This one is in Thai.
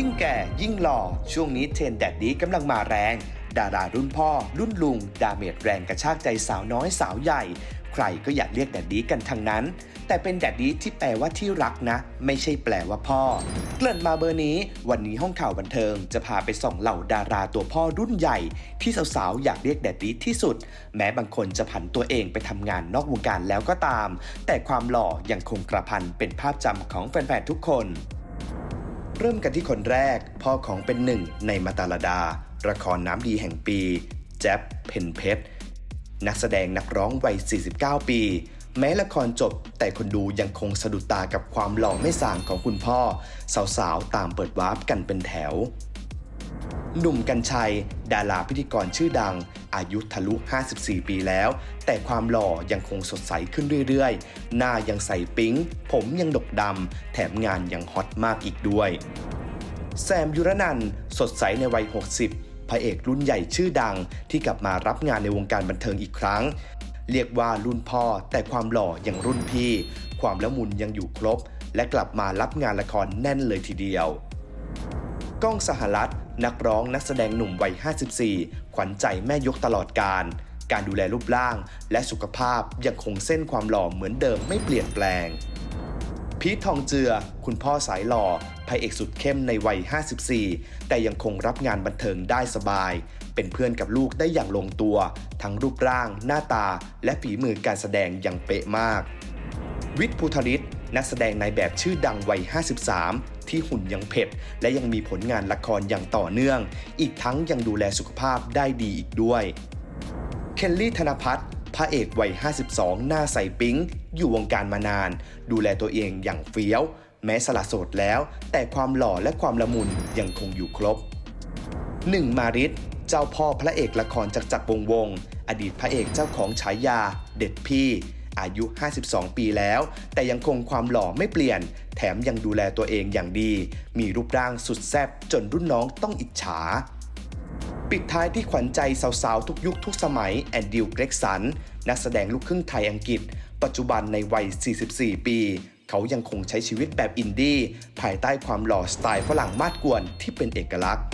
ิ่งแก่ยิ่งหล่อ ช่วงนี้เทรนแดดดี้กำลังมาแรง ดารารุ่นพ่อ รุ่นลุง ดาเมจแรงกระชากใจสาวน้อยสาวใหญ่ ใครก็อยากเรียกแดดดี้กันทั้งนั้น แต่เป็นแดดดี้ที่แปลว่าที่รักนะ ไม่ใช่แปลว่าพ่อ เกริ่นมาเบอร์นี้ วันนี้ห้องข่าวบันเทิง จะพาไปส่องเหล่าดาราตัวพ่อรุ่นใหญ่ ที่สาวๆอยากเรียกแดดดี้ที่สุด แม้บางคนจะผันตัวเองไปทำงานนอกวงการแล้วก็ตาม แต่ความหล่อยังคงกระพันเป็นภาพจำของแฟนๆทุกคน เริ่มกันที่คนแรก พ่อของเป็นหนึ่งในมาตาลดา ละครน้ำดีแห่งปี แจ๊บเพนเพชรนักแสดงนักร้องวัย 49 ปี แม้ละครจบ แต่คนดูยังคงสะดุดตากับความหล่อไม่สางของคุณพ่อ สาวๆ ตามเปิดวาร์ปกันเป็นแถว หนุ่มกัญชัย ดาราพิธีกรชื่อดัง อายุทะลุ 54 ปีแล้ว แต่ความหล่อยังคงสดใสขึ้นเรื่อยๆ หน้ายังใสปิ๊ง ผมยังดกดำ แถมงานยังฮอตมากอีกด้วย แซมยุรนันสดใสในวัย 60 พระเอกรุ่นใหญ่ชื่อดังที่กลับมารับงานในวงการบันเทิงอีกครั้ง เรียกว่ารุ่นพ่อ แต่ความหล่อยังรุ่นพี่ ความละมุนยังอยู่ครบ และกลับมารับงานละครแน่นเลยทีเดียว ก้องสหรัฐ นักร้องนักแสดงหนุ่มวัย 54 ขวัญใจแม่ยกตลอดการ การดูแลรูปร่าง และสุขภาพยังคงเส้นความหล่อเหมือนเดิมไม่เปลี่ยนแปลง พีททองเจือ คุณพ่อสายหล่อพระเอกสุดเข้มในวัย 54 แต่ยังคงรับงานบันเทิงได้สบาย เป็นเพื่อนกับลูกได้อย่างลงตัว ทั้งรูปร่าง หน้าตา และฝีมือการแสดงอย่างเป๊ะมาก วิทย์ภูทริศ นักแสดงในายแบบชื่อดังวัย 53 ที่หุ่นยังเผ็ด และยังมีผลงานละครอย่างต่อเนื่อง อีกทั้งยังดูแลสุขภาพได้ดีอีกด้วยเคนลี่ธนพัฒน์พระเอกวัย 52 หน้าใสปิ๊ง อยู่วงการมานาน ดูแลตัวเองอย่างเฟี้ยว แม้สละโสดแล้ว แต่ความหล่อและความละมุนยังคงอยู่ครบหนึ่งมาริศเจ้าพ่อพระเอกละครจากจักรวงวง อดีตพระเอกเจ้าของฉายา เด็ดพี่ อายุ 52 ปีแล้ว แต่ยังคงความหล่อไม่เปลี่ยน แถมยังดูแลตัวเองอย่างดี มีรูปร่างสุดแซ่บจนรุ่นน้องต้องอิจฉา ปิดท้ายที่ขวัญใจสาวๆ ทุกยุคทุกสมัยแอนดิวเกรกสัน นักแสดงลูกครึ่งไทยอังกฤษ ปัจจุบันในวัย 44 ปี เขายังคงใช้ชีวิตแบบอินดี้ภายใต้ความหล่อสไตล์ฝรั่งมาดกวนที่เป็นเอกลักษณ์